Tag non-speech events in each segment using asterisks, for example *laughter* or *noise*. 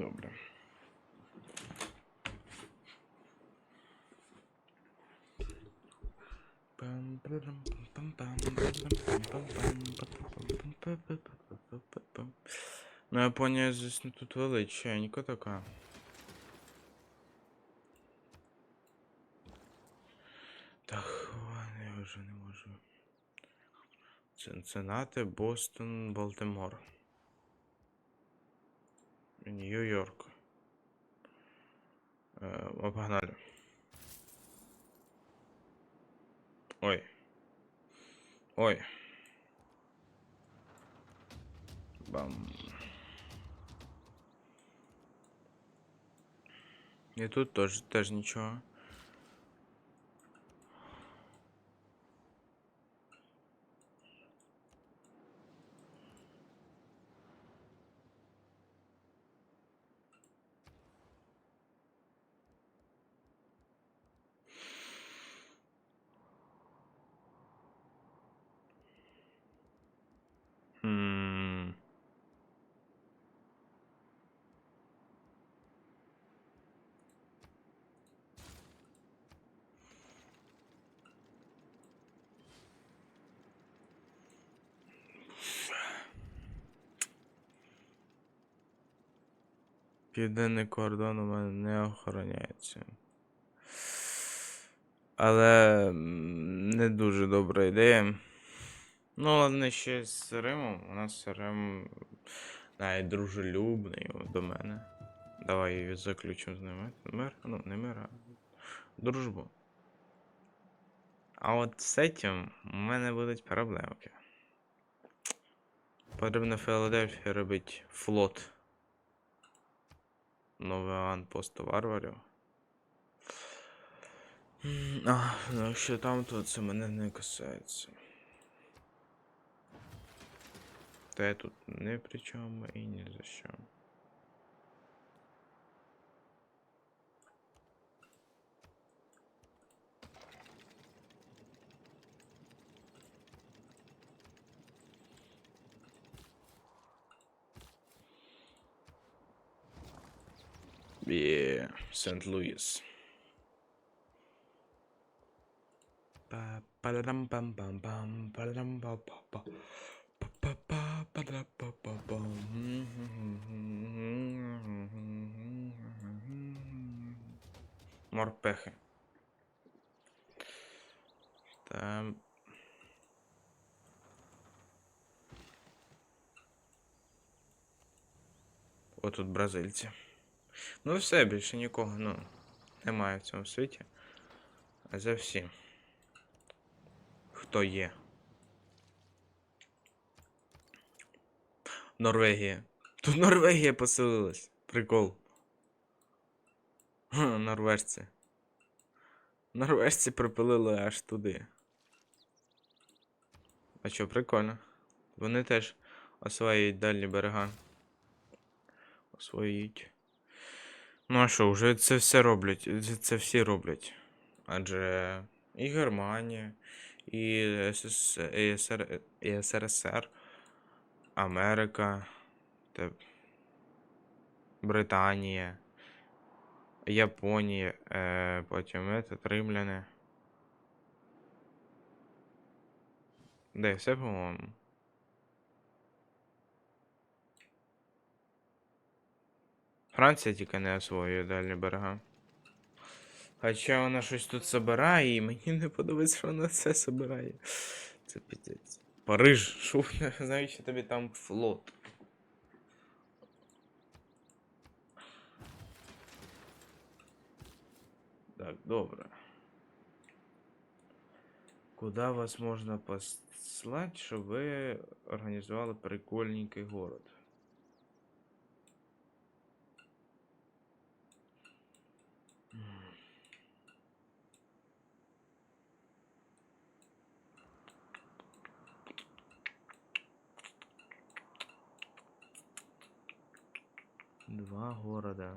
Добре. Ну, Японія, звісно, тут величенька така. Так, я вже не можу. Цинциннати, Бостон, Балтимор. Нью-Йорк. Е, о, погнали. Ой. Ой. Бам. І тут теж, теж нічого. Південний кордон у мене не охороняється. Але не дуже добра ідея. Ну, ладно, ще з Римом. У нас Рим навіть дружелюбний до мене. Давай заключимо з ними мир. Ну, не мир, а дружбу. А от з цим у мене будуть проблемки. Потрібно в Філадельфії робити флот. Новий анпост варварів. А, ну якщо там, то це мене не касається. Та я тут не при чому і ні за що. Є, Сент-Луїс. Па- пададам-пам-пам-пам, пададам-па-па-па. Па-па-па, пада-па-па-пам. Морпехи. Там. О, тут бразильці. Ну все, більше нікого, ну, немає в цьому світі. А за всі. Хто є? Норвегія. Тут Норвегія поселилась. Прикол. Норвежці. Норвежці припилили аж туди. А що, прикольно. Вони теж освоюють дальні берега. Освоюють. Ну а що, вже це все роблять. Це- Це всі роблять. Адже і Германія, і СС... і СРСР, Америка, та... Британія, Японія, е... потім этот, римляни. Де все, по-моєму. Франція тільки не освоює дальні берега. Хоча вона щось тут собирає, і мені не подобається, що вона це собирає. Це піздець. Париж, що вона знаю, що тобі там флот. Так, добре. Куда вас можна послати, щоб ви організували прикольненький город? Два города.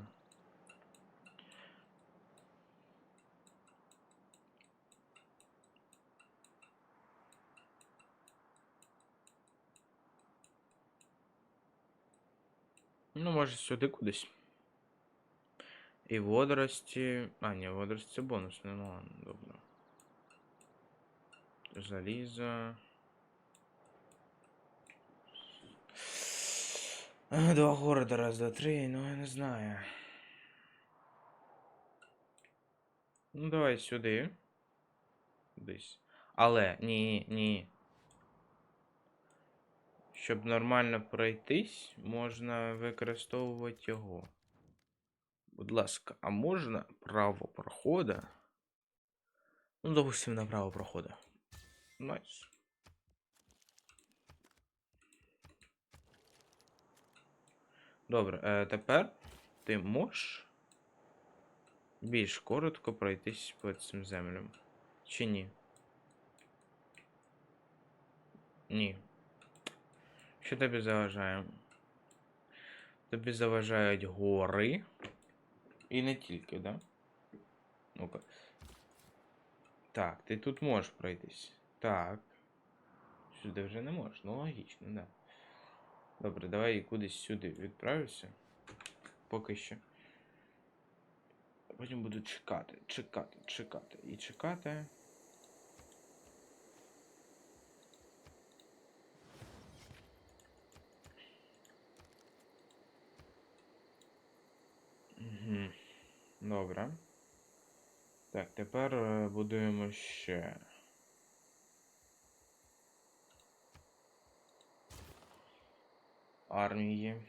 Ну, може, сюди кудись. І водорості. А, ні, водорості це бонус, ну ладно, добре. Залізо. Два города, раз, два, три, ну я не знаю. Ну, давай сюди. Десь. Але, ні, ні. Щоб нормально пройтись, можна використовувати його. Будь ласка, а можна право прохода? Ну, допустим, на право прохода. Найс. Добре, е, тепер ти можеш більш коротко пройтись по цим землям. Чи ні? Ні. Що тобі заважає? Тобі заважають гори. І не тільки, да? Ну-ка. Так, ти тут можеш пройтись. Так. Сюди вже не можеш. Ну логічно, да. Добре, давай кудись сюди відправлюся. Поки що. Потім буду чекати, чекати, чекати і чекати. Угу. Добре. Так, тепер е, будуємо ще. Армії.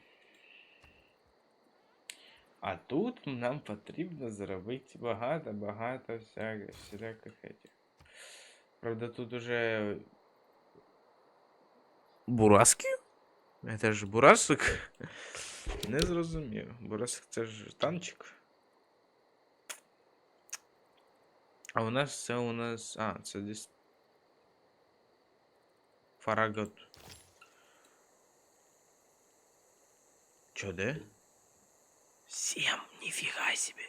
А тут нам потрібно зробити багато-багато всяких всяких этих. Правда, тут уже. Бураски? Это ж бурасик? *laughs* Не зрозумів. Бурасик це ж танчик. А у нас це у нас. А, це десь. Фарагот. Чо, де? Семь, нифига себе.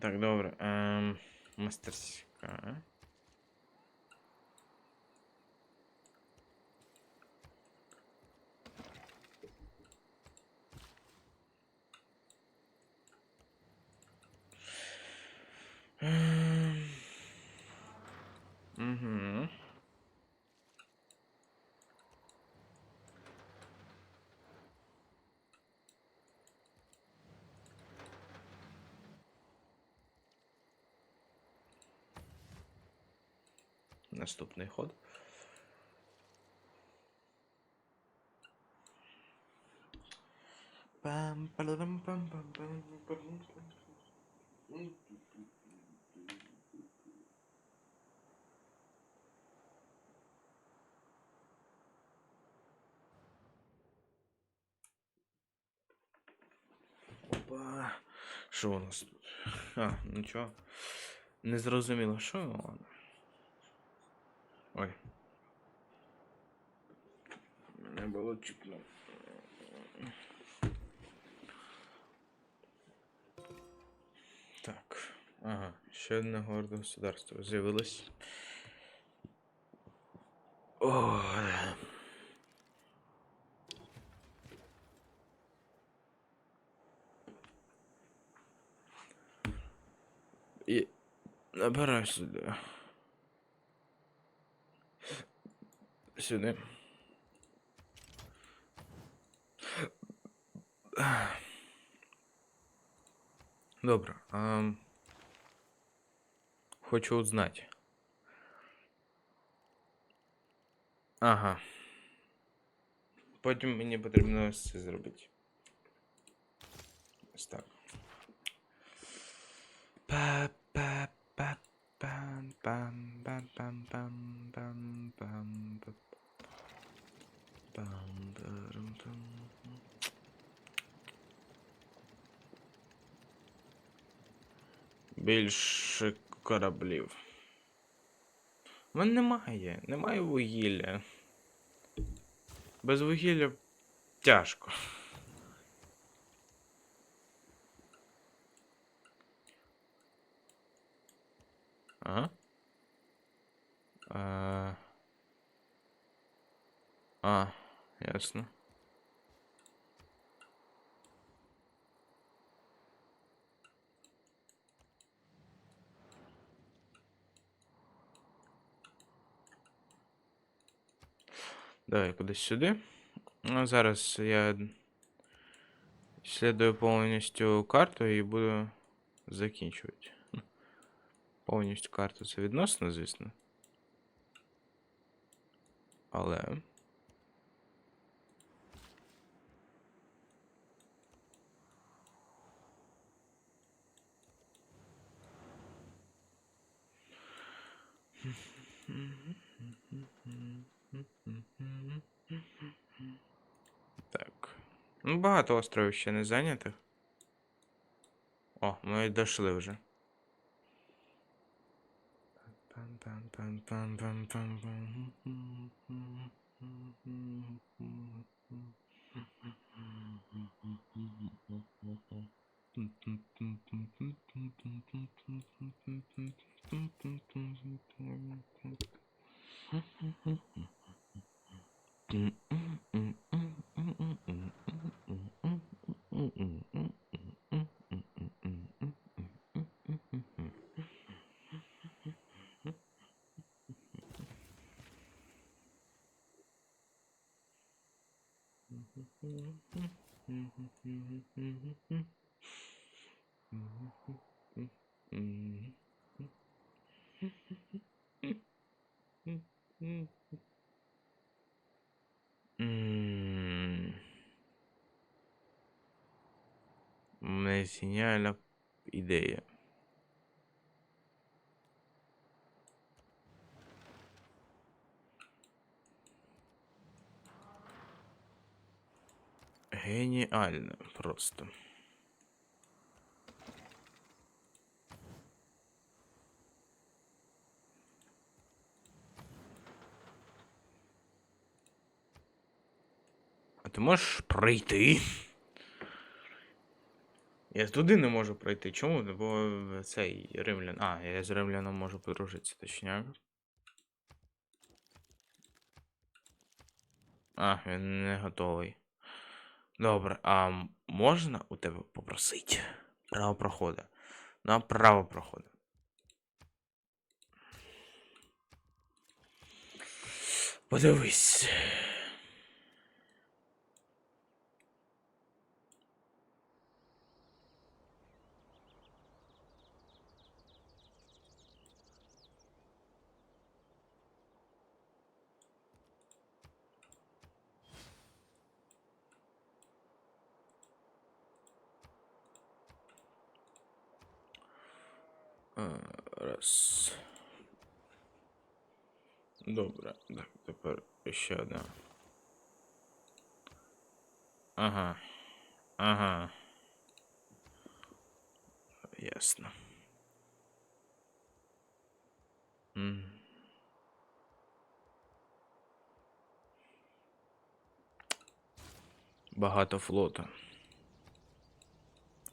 Так, добре. Ем, мастерська. Ем, Угу. Наступний ход. Пам, пам, пам, пам, пам, пам. Опа. Що у нас тут? А, нічого. Не зрозуміло, що ладно. Ой. Мене було чіпно. Так. Ага, ще одне горде государство з'явилось. О, І набирай сюди. Сюди. Добре. А... Хочу узнать. Ага. Потім мені потрібно ось це зробити. Ось так. Па па па пам пам пам пам пам пам пам пам парам пам. Більше кораблів. У мене немає. Немає вугілля. Без вугілля тяжко. Ага. А, а ясно. Давай кудись сюди. Ну, Зараз я слідую повністю карту і буду закінчувати. *laughs* Повністю карту це відносно, звісно. Але. Ну, багато островів ще не зайнятих. О, ми дійшли вже. М. У мене є геніальна ідея. Геніально просто. А ти можеш пройти? Я туди не можу пройти. Чому? Бо цей римлян. А, я з римляном можу подружитися, точняк. А, він не готовий. Добре, а можна у тебе попросити право проходу? На право проходу. Подивись. Раз. Добре. Так, тепер ще одна. Ага. Ага. Ясно. М. Багато флоту.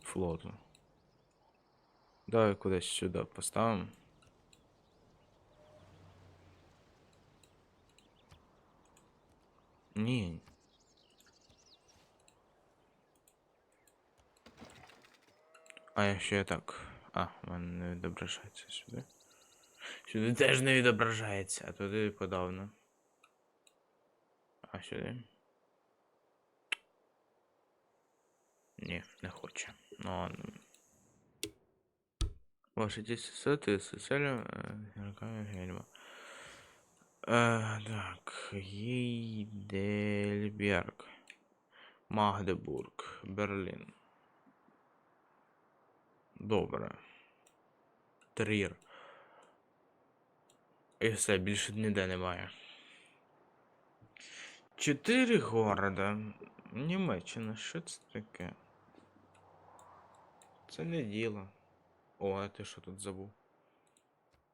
Флоту. Давай кудись сюди поставимо. Ні. А якщо я так. А, в мене не відображається сюди. Сюди теж не відображається, а туди подавно. А сюди. Ні, не хоче. Ну ладно. Ваши 10 соты с целью игроками так, Гейдельберг, Магдебург, Берлін. Добре. Трір. І все, більше ніде немає. Чотири города. Німеччина, що це таке? Це не діло. О, а ти що тут забув?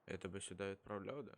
Я тебе сюди відправляв, да?